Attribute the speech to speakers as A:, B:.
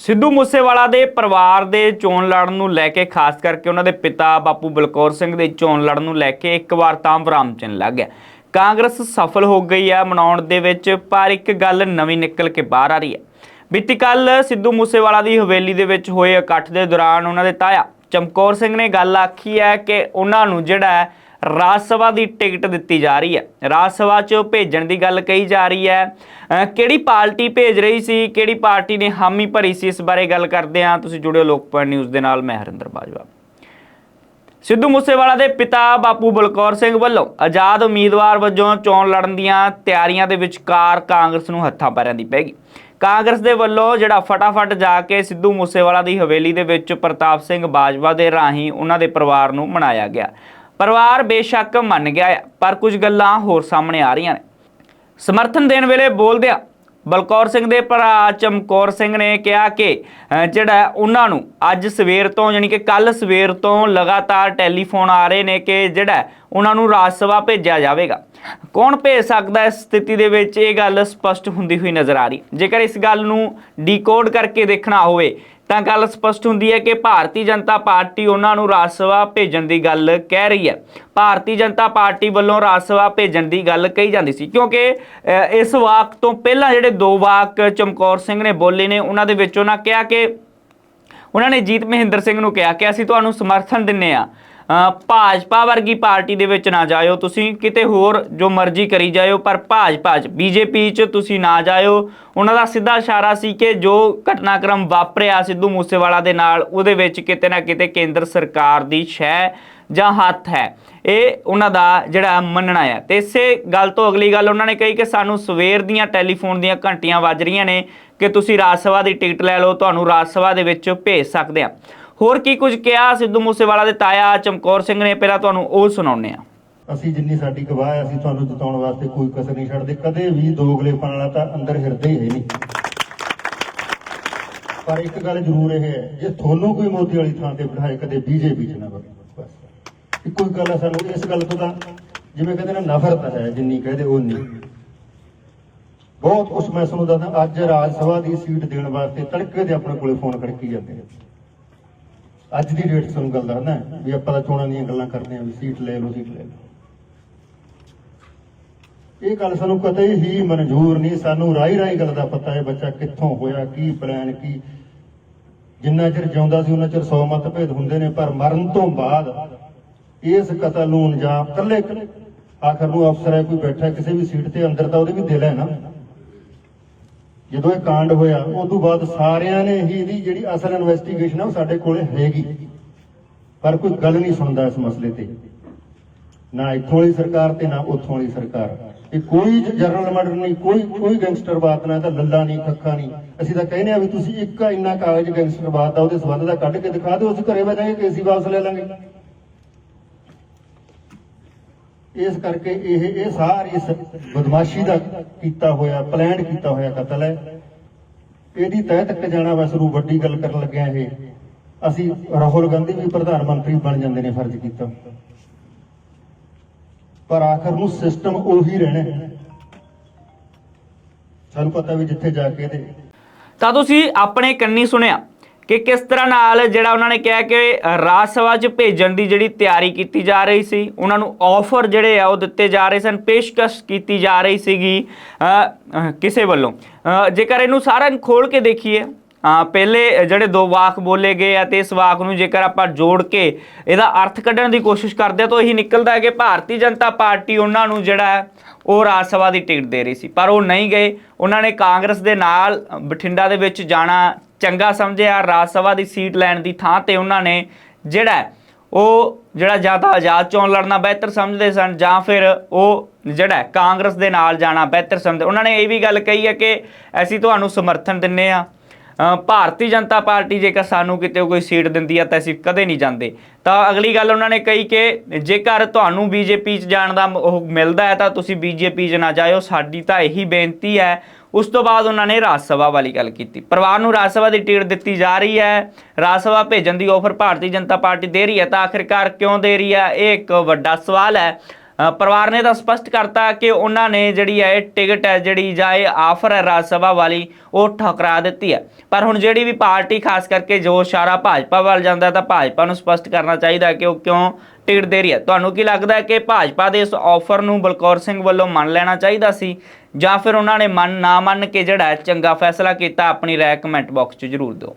A: ਸਿੱਧੂ ਮੂਸੇਵਾਲਾ ਦੇ ਪਰਿਵਾਰ ਦੇ ਚੋਣ ਲੜਨ ਨੂੰ ਲੈ ਕੇ, ਖਾਸ ਕਰਕੇ ਉਹਨਾਂ ਦੇ ਪਿਤਾ ਬਾਪੂ ਬਲਕੌਰ ਸਿੰਘ ਦੇ ਚੋਣ ਲੜਨ ਨੂੰ ਲੈ ਕੇ ਇੱਕ ਵਾਰ ਤਾਂ ਵਿਰਾਮ ਚਿੰਨ੍ਹ ਲੱਗ ਗਿਆ। ਕਾਂਗਰਸ ਸਫਲ ਹੋ ਗਈ ਹੈ ਮਨਾਉਣ ਦੇ ਵਿੱਚ, ਪਰ ਇੱਕ ਗੱਲ ਨਵੀਂ ਨਿਕਲ ਕੇ ਬਾਹਰ ਆ ਰਹੀ ਹੈ। ਬੀਤੀ ਕੱਲ ਸਿੱਧੂ ਮੂਸੇਵਾਲਾ ਦੀ ਹਵੇਲੀ ਦੇ ਵਿੱਚ ਹੋਏ ਇਕੱਠ ਦੇ ਦੌਰਾਨ ਉਹਨਾਂ ਦੇ ਤਾਇਆ ਚਮਕੌਰ ਸਿੰਘ ਨੇ ਗੱਲ ਆਖੀ ਹੈ ਕਿ ਉਹਨਾਂ ਨੂੰ ਜਿਹੜਾ ਰਾਜ ਸਭਾ ਦੀ ਟਿਕਟ ਦਿੱਤੀ ਜਾ ਰਹੀ ਹੈ। ਰਾਜ ਸਭਾ 'ਚ ਭੇਜਣ ਦੀ ਗੱਲ ਕਹੀ ਜਾ ਰਹੀ ਹੈ। ਅਹ ਕਿਹੜੀ ਪਾਰਟੀ ਭੇਜ ਰਹੀ ਸੀ? ਕਿਹੜੀ ਪਾਰਟੀ ਨੇ ਹਾਮੀ ਭਰੀ ਸੀ? ਇਸ ਬਾਰੇ ਗੱਲ ਕਰਦੇ ਹਾਂ। ਤੁਸੀਂ ਜੁੜਿਓ ਲੋਕਪਾਲ ਨਿਊਜ਼ ਦੇ ਨਾਲ। ਮੈਂ ਹਰਿੰਦਰ ਬਾਜਵਾ। ਸਿੱਧੂ ਮੂਸੇਵਾਲਾ ਦੇ ਪਿਤਾ ਬਾਪੂ ਬਲਕੌਰ ਸਿੰਘ ਵੱਲੋਂ ਆਜ਼ਾਦ ਉਮੀਦਵਾਰ ਵਜੋਂ ਚੋਣ ਲੜਨ ਦੀਆਂ ਤਿਆਰੀਆਂ ਦੇ ਵਿਚਕਾਰ ਕਾਂਗਰਸ ਨੂੰ ਹੱਥਾਂ ਪੈਰਾਂ ਦੀ ਪੈ ਗਈ। ਕਾਂਗਰਸ ਦੇ ਵੱਲੋਂ ਜਿਹੜਾ ਫਟਾਫਟ ਜਾ ਕੇ ਸਿੱਧੂ ਮੂਸੇਵਾਲਾ ਦੀ ਹਵੇਲੀ ਦੇ ਵਿੱਚ ਪ੍ਰਤਾਪ ਸਿੰਘ ਬਾਜਵਾ ਦੇ ਰਾਹੀਂ ਉਹਨਾਂ ਦੇ ਪਰਿਵਾਰ ਨੂੰ ਮਨਾਇਆ ਗਿਆ। ਪਰਿਵਾਰ ਬੇਸ਼ੱਕ ਮੰਨ ਗਿਆ ਹੈ, ਪਰ ਕੁਝ ਗੱਲਾਂ ਹੋਰ ਸਾਹਮਣੇ ਆ ਰਹੀਆਂ ਨੇ। ਸਮਰਥਨ ਦੇਣ ਵੇਲੇ ਬੋਲਦਿਆਂ ਬਲਕੌਰ ਸਿੰਘ ਦੇ ਭਰਾ ਚਮਕੌਰ ਸਿੰਘ ਨੇ ਕਿਹਾ ਕਿ ਜਿਹੜਾ ਉਹਨਾਂ ਨੂੰ ਅੱਜ ਸਵੇਰ ਤੋਂ ਯਾਨੀ ਕਿ ਕੱਲ ਸਵੇਰ ਤੋਂ ਲਗਾਤਾਰ ਟੈਲੀਫੋਨ ਆ ਰਹੇ ਨੇ ਕਿ ਜਿਹੜਾ ਉਹਨਾਂ ਨੂੰ ਰਾਜ ਸਭਾ ਭੇਜਿਆ ਜਾਵੇਗਾ। ਕੌਣ ਭੇਜ ਸਕਦਾ ਇਸ ਸਥਿਤੀ ਦੇ ਵਿੱਚ? ਇਹ ਗੱਲ ਸਪਸ਼ਟ ਹੁੰਦੀ ਹੋਈ ਨਜ਼ਰ ਆ ਰਹੀ। ਜੇਕਰ ਇਸ ਗੱਲ ਨੂੰ ਡੀਕੋਡ ਕਰਕੇ ਦੇਖਣਾ ਹੋਵੇ ਤਾਂ ਗੱਲ ਸਪਸ਼ਟ ਹੁੰਦੀ ਹੈ ਕਿ ਭਾਰਤੀ ਜਨਤਾ ਪਾਰਟੀ ਉਹਨਾਂ ਨੂੰ ਰਾਜ ਸਭਾ ਭੇਜਣ ਦੀ ਗੱਲ ਕਹਿ ਰਹੀ ਹੈ। ਭਾਰਤੀ ਜਨਤਾ ਪਾਰਟੀ ਵੱਲੋਂ ਰਾਜ ਸਭਾ ਭੇਜਣ ਦੀ ਗੱਲ ਕਹੀ ਜਾਂਦੀ ਸੀ ਕਿਉਂਕਿ ਅਹ, ਇਸ ਵਾਕ ਤੋਂ ਪਹਿਲਾਂ ਜਿਹੜੇ ਦੋ ਵਾਕ ਚਮਕੌਰ ਸਿੰਘ ਨੇ ਬੋਲੇ ਨੇ ਉਹਨਾਂ ਦੇ ਵਿੱਚ ਉਹਨਾਂ ਕਿਹਾ ਕਿ ਉਹਨਾਂ ਨੇ ਜੀਤ ਮਹਿੰਦਰ ਸਿੰਘ ਨੂੰ ਕਿਹਾ ਕਿ ਅਸੀਂ ਤੁਹਾਨੂੰ ਸਮਰਥਨ ਦਿੰਨੇ ਆ ਭਾਜਪਾ ਵਰਗੀ ਪਾਰਟੀ ਦੇ ਵਿੱਚ ਨਾ ਜਾਇਓ ਤੁਸੀਂ, ਕਿਤੇ ਹੋਰ ਜੋ ਮਰਜ਼ੀ ਕਰੀ ਜਾਇਓ, ਪਰ ਭਾਜਪਾ ਚ, ਬੀਜੇਪੀ ਚ ਤੁਸੀਂ ਨਾ ਜਾਇਓ। ਉਹਨਾਂ ਦਾ ਸਿੱਧਾ ਇਸ਼ਾਰਾ ਸੀ ਕਿ ਜੋ ਘਟਨਾਕ੍ਰਮ ਵਾਪਰਿਆ ਸਿੱਧੂ ਮੂਸੇਵਾਲਾ ਦੇ ਨਾਲ, ਉਹਦੇ ਵਿੱਚ ਕਿਤੇ ਨਾ ਕਿਤੇ ਕੇਂਦਰ ਸਰਕਾਰ ਦੀ ਸ਼ੈ ਜਾਂ ਹੱਥ ਹੈ। ਇਹ ਉਹਨਾਂ ਦਾ ਜਿਹੜਾ ਮੰਨਣਾ ਹੈ। ਤੇ ਇਸੇ ਗੱਲ ਤੋਂ ਅਗਲੀ ਗੱਲ ਉਹਨਾਂ ਨੇ ਕਹੀ ਕਿ ਸਾਨੂੰ ਸਵੇਰ ਦੀਆਂ ਟੈਲੀਫੋਨ ਦੀਆਂ ਘੰਟੀਆਂ ਵੱਜ ਰਹੀਆਂ ਨੇ, ਕਿ ਤੁਸੀਂ ਰਾਜ ਸਭਾ ਦੀ ਟਿਕਟ ਲੈ ਲਓ, ਤੁਹਾਨੂੰ ਰਾਜ ਸਭਾ ਦੇ ਵਿੱਚ ਭੇਜ ਸਕਦੇ ਆ ਹੋਰ ਕੀ ਕੁਝ ਕਿਹਾ ਸਿੱਧੂ ਮੂਸੇਵਾਲਾ ਦੇ ਤਾਇਆ ਚਮਕੌਰ ਸਿੰਘ ਨੇ? ਪਹਿਲਾਂ ਤੁਹਾਨੂੰ ਉਹ ਸੁਣਾਉਂਦੇ ਆ
B: ਅਸੀਂ ਜਿੰਨੀ ਸਾਡੀ ਗਵਾਹ ਹੈ, ਅਸੀਂ ਤੁਹਾਨੂੰ ਜਿਤਾਉਣ ਵਾਸਤੇ ਕੋਈ ਕਸਰ ਨਹੀਂ ਛੱਡਦੇ। ਕਦੇ ਵੀ ਦੋਗਲੇਪਨ ਵਾਲਾ ਤਾਂ ਅੰਦਰ ਹਿਰਦੇ ਹੀ ਨਹੀਂ। ਪਰ ਇੱਕ ਗੱਲ ਜ਼ਰੂਰ ਇਹ ਹੈ, ਜੇ ਤੁਹਾਨੂੰ ਕੋਈ ਮੋਦੀ ਵਾਲੀ ਥਾਂ ਤੇ ਬਿਠਾਏ, ਕਦੇ ਬੀਜੇਪੀ ਚ ਨਾ ਬਸ। ਇੱਕੋ ਹੀ ਗੱਲ ਹੈ ਸਾਨੂੰ, ਇਸ ਗੱਲ ਤੋਂ ਤਾਂ ਜਿਵੇਂ ਕਹਿੰਦੇ ਨੇ, ਨਫ਼ਰਤ ਹੈ, ਜਿੰਨੀ ਕਹਦੇ ਉਹ ਨਹੀਂ ਬਹੁਤ ਉਸ ਮੈਂ ਤੁਹਾਨੂੰ ਦੱਸਦਾ ਅੱਜ ਰਾਜ ਸਭਾ ਦੀ ਸੀਟ ਦੇਣ ਵਾਸਤੇ ਤੜਕੇ ਦੇ ਆਪਣੇ ਕੋਲੇ ਫੋਨ ਖੜਕੀ ਜਾਂਦੇ ਨੇ। ਅੱਜ ਦੀ ਡੇਟ ਤੁਹਾਨੂੰ ਗੱਲ ਦੱਸਦਾ, ਵੀ ਆਪਾਂ ਤਾਂ ਚੋਣਾਂ ਦੀਆਂ ਗੱਲਾਂ ਕਰਦੇ ਆਂ ਵੀ ਸੀਟ ਲੈ ਲਓ, ਸੀਟ ਲੈ ਲਓ। ਇਹ ਗੱਲ ਸਾਨੂੰ ਕਦੇ ਹੀ ਮਨਜ਼ੂਰ ਨਹੀਂ, ਸਾਨੂੰ ਰਾਈ ਰਾਈ ਗੱਲ ਦਾ ਪਤਾ ਹੈ ਬੱਚਾ ਕਿੱਥੋਂ ਹੋਇਆ, ਕੀ ਪਲਾਨ ਕੀ ਜਿੰਨਾ ਚਿਰ ਜਿਉਂਦਾ ਸੀ, ਉਹਨਾਂ ਚਿਰ 100 ਮਤਭੇਦ ਹੁੰਦੇ ਨੇ, ਪਰ ਮਰਨ ਤੋਂ ਬਾਅਦ ਇਸ ਕਤਲ ਨੂੰ ਅੰਜਾਮ ਕੱਲੇ ਆਖਰ ਨੂੰ ਅਫਸਰ ਹੈ, ਕੋਈ ਬੈਠਾ ਕਿਸੇ ਵੀ ਸੀਟ ਤੇ ਅੰਦਰ ਤਾਂ ਉਹਦੇ ਵੀ ਦਿਲ ਹੈ ਨਾ। ਜਦੋਂ ਇਹ ਕਾਂਡ ਹੋਇਆ ਉਸ ਤੋਂ ਬਾਅਦ ਸਾਰਿਆਂ ਨੇ ਹੀ ਇਹਦੀ ਜਿਹੜੀ ਅਸਲ ਇਨਵੈਸਟੀਗੇਸ਼ਨ ਹੈ ਉਹ ਸਾਡੇ ਕੋਲੇ ਹੈਗੀ। ਪਰ ਕੋਈ ਗੱਲ ਨਹੀਂ ਸੁਣਦਾ ਇਸ ਮਸਲੇ ਤੇ। ਨਾ ਇੱਥੋਂ ਵਾਲੀ ਸਰਕਾਰ ਤੇ, ਨਾ ਉੱਥੋਂ ਵਾਲੀ ਸਰਕਾਰ। ਇਹ ਕੋਈ ਜਨਰਲ ਮਰਡਰ ਨਹੀਂ, ਕੋਈ ਕੋਈ ਗੈਂਗਸਟਰਵਾਦ ਨਾ ਇਹ ਤਾਂ ਲੱਲਾ ਨਹੀਂ, ਖੱਖਾ ਨਹੀਂ। ਅਸੀਂ ਤਾਂ ਕਹਿੰਦੇ ਆ ਵੀ ਤੁਸੀਂ ਇੱਕ ਇੰਨਾ ਕਾਗਜ਼ ਗੈਂਗਸਟਰਵਾਦ ਦਾ, ਉਹਦੇ ਸੰਬੰਧ ਦਾ ਕੱਢ ਕੇ ਦਿਖਾ ਦਿਓ, ਅਸੀਂ ਘਰੇ ਬੈਠਾਂਗੇ ਕੇਸੀ ਵਾਪਸ ਲੈ ਲਾਂਗੇ। ਇਸ ਕਰਕੇ ਇਹ ਇਹ ਸਾਰੀ ਇਸ ਬਦਮਾਸ਼ੀ ਦਾ ਕੀਤਾ ਹੋਇਆ ਪਲਾਨ ਕੀਤਾ ਹੋਇਆ ਕਤਲ ਹੈ। ਇਹਦੀ ਤਹਿ ਤੱਕ ਜਾਣਾ ਬਸ ਨੂੰ ਵੱਡੀ ਗੱਲ ਕਰਨ ਲੱਗਿਆ ਇਹ। ਅਸੀਂ ਰਾਹੁਲ ਗਾਂਧੀ ਵੀ ਪ੍ਰਧਾਨ ਮੰਤਰੀ ਬਣ ਜਾਂਦੇ ਨੇ ਫਰਜ਼ ਕੀਤਾ। ਪਰ ਆਖਰ ਨੂੰ ਸਿਸਟਮ ਉਹੀ ਰਹਿਣਾ ਸਾਨੂੰ ਪਤਾ ਵੀ ਜਿੱਥੇ ਜਾ ਕੇ ਇਹਦੇ
A: ਤਾਂ ਤੁਸੀਂ ਆਪਣੇ ਕੰਨੀ ਸੁਣਿਆ। ਕਿ ਕਿਸ ਤਰ੍ਹਾਂ ਨਾਲ ਜਿਹੜਾ ਉਹਨਾਂ ਨੇ ਕਿਹਾ ਕਿ ਰਾਜ ਸਭਾ 'ਚ ਭੇਜਣ ਦੀ ਜਿਹੜੀ ਤਿਆਰੀ ਕੀਤੀ ਜਾ ਰਹੀ ਸੀ, ਉਹਨਾਂ ਨੂੰ ਆਫਰ ਜਿਹੜੇ ਆ ਉਹ ਦਿੱਤੇ ਜਾ ਰਹੇ ਸਨ, ਪੇਸ਼ਕਸ਼ ਕੀਤੀ ਜਾ ਰਹੀ ਸੀਗੀ ਕਿਸੇ ਵੱਲੋਂ। ਜੇਕਰ ਇਹਨੂੰ ਸਾਰਾ ਖੋਲ ਕੇ ਦੇਖੀਏ ਪਹਿਲੇ ਜਿਹੜੇ ਦੋ ਵਾਕ ਬੋਲੇ ਗਏ ਆ ਤੇ ਇਸ ਵਾਕ ਨੂੰ ਜੇਕਰ ਆਪਾਂ ਜੋੜ ਕੇ ਇਹਦਾ ਅਰਥ ਕੱਢਣ ਦੀ ਕੋਸ਼ਿਸ਼ ਕਰਦੇ ਆ, ਤਾਂ ਇਹੀ ਨਿਕਲਦਾ ਹੈ ਕਿ ਭਾਰਤੀ ਜਨਤਾ ਪਾਰਟੀ ਉਹਨਾਂ ਨੂੰ ਜਿਹੜਾ ਉਹ ਰਾਜ ਸਭਾ ਦੀ ਟਿਕਟ ਦੇ ਰਹੀ ਸੀ। ਪਰ ਉਹ ਨਹੀਂ ਗਏ। ਉਹਨਾਂ ਨੇ ਕਾਂਗਰਸ ਦੇ ਨਾਲ ਬਠਿੰਡਾ ਦੇ ਵਿੱਚ ਜਾਣਾ ਚੰਗਾ ਸਮਝਿਆ, ਰਾਜ ਸਭਾ ਦੀ ਸੀਟ ਲੈਣ ਦੀ ਥਾਂ ਤੇ ਉਹਨਾਂ ਨੇ ਜਿਹੜਾ ਉਹ ਜਿਹੜਾ ਜਾਂ ਤਾਂ ਆਜ਼ਾਦ ਚੋਣ ਲੜਨਾ ਬਿਹਤਰ ਸਮਝਦੇ ਸਨ ਜਾਂ ਫਿਰ ਉਹ ਜਿਹੜਾ ਕਾਂਗਰਸ ਦੇ ਨਾਲ ਜਾਣਾ ਬਿਹਤਰ ਸਮਝਦੇ। ਉਹਨਾਂ ਨੇ ਇਹ ਵੀ ਗੱਲ ਕਹੀ ਹੈ ਕਿ ਅਸੀਂ ਤੁਹਾਨੂੰ ਸਮਰਥਨ ਦਿੰਨੇ ਆ ਭਾਰਤੀ ਜਨਤਾ ਪਾਰਟੀ ਜੇਕਰ ਸਾਨੂੰ ਕਿਤੇ ਕੋਈ ਸੀਟ ਦਿੰਦੀ ਆ ਤਾਂ ਅਸੀਂ ਕਦੇ ਨਹੀਂ ਜਾਂਦੇ। ਤਾਂ ਅਗਲੀ ਗੱਲ ਉਹਨਾਂ ਨੇ ਕਹੀ ਕਿ ਜੇਕਰ ਤੁਹਾਨੂੰ ਬੀਜੇਪੀ 'ਚ ਜਾਣ ਦਾ ਉਹ ਮਿਲਦਾ ਹੈ ਤਾਂ ਤੁਸੀਂ ਬੀਜੇਪੀ 'ਚ ਨਾ ਜਾਇਓ। ਸਾਡੀ ਤਾਂ ਇਹੀ ਬੇਨਤੀ ਹੈ ਉਸ ਤੋਂ ਬਾਅਦ ਉਹਨਾਂ ਨੇ ਰਾਜ ਸਭਾ ਵਾਲੀ ਗੱਲ ਕੀਤੀ। ਪਰਿਵਾਰ ਨੂੰ ਰਾਜ ਸਭਾ ਦੀ ਟਿਕਟ ਦਿੱਤੀ ਜਾ ਰਹੀ ਹੈ। ਰਾਜ ਸਭਾ ਭੇਜਣ ਦੀ ਆਫਰ ਭਾਰਤੀ ਜਨਤਾ ਪਾਰਟੀ ਦੇ ਰਹੀ ਹੈ ਤਾਂ ਆਖਿਰਕਾਰ ਕਿਉਂ ਦੇ ਰਹੀ ਹੈ? ਇਹ ਇੱਕ ਵੱਡਾ ਸਵਾਲ ਹੈ। ਪਰਿਵਾਰ ਨੇ ਤਾਂ ਸਪਸ਼ਟ ਕਰਤਾ ਕਿ ਉਹਨਾਂ ਨੇ ਜਿਹੜੀ ਹੈ, ਇਹ ਟਿਕਟ ਹੈ ਜਿਹੜੀ ਜਾਂ ਇਹ ਆਫਰ ਹੈ ਰਾਜ ਸਭਾ ਵਾਲੀ, ਉਹ ਠੁਕਰਾ ਦਿੱਤੀ ਹੈ। ਪਰ ਹੁਣ ਜਿਹੜੀ ਵੀ ਪਾਰਟੀ, ਖਾਸ ਕਰਕੇ ਜੋ ਇਸ਼ਾਰਾ ਭਾਜਪਾ ਵੱਲ ਜਾਂਦਾ ਤਾਂ ਭਾਜਪਾ ਨੂੰ ਸਪਸ਼ਟ ਕਰਨਾ ਚਾਹੀਦਾ ਕਿ ਉਹ ਕਿਉਂ ਟਿਕਟ ਦੇ ਰਹੀ ਹੈ ਤੁਹਾਨੂੰ ਕੀ ਲੱਗਦਾ ਹੈ ਕਿ ਭਾਜਪਾ ਦੇ ਇਸ ਆਫਰ ਨੂੰ ਬਲਕੌਰ ਸਿੰਘ ਵੱਲੋਂ ਮੰਨ ਲੈਣਾ ਚਾਹੀਦਾ ਸੀ? ਜਾਂ ਫਿਰ ਉਹਨਾਂ ਨੇ ਮੰਨ ਨਾ ਮੰਨ ਕੇ ਜਿਹੜਾ ਚੰਗਾ ਫੈਸਲਾ ਕੀਤਾ, ਆਪਣੀ ਰਾਏ ਕਮੈਂਟ ਬਾਕਸ 'ਚ ਜ਼ਰੂਰ ਦਿਓ।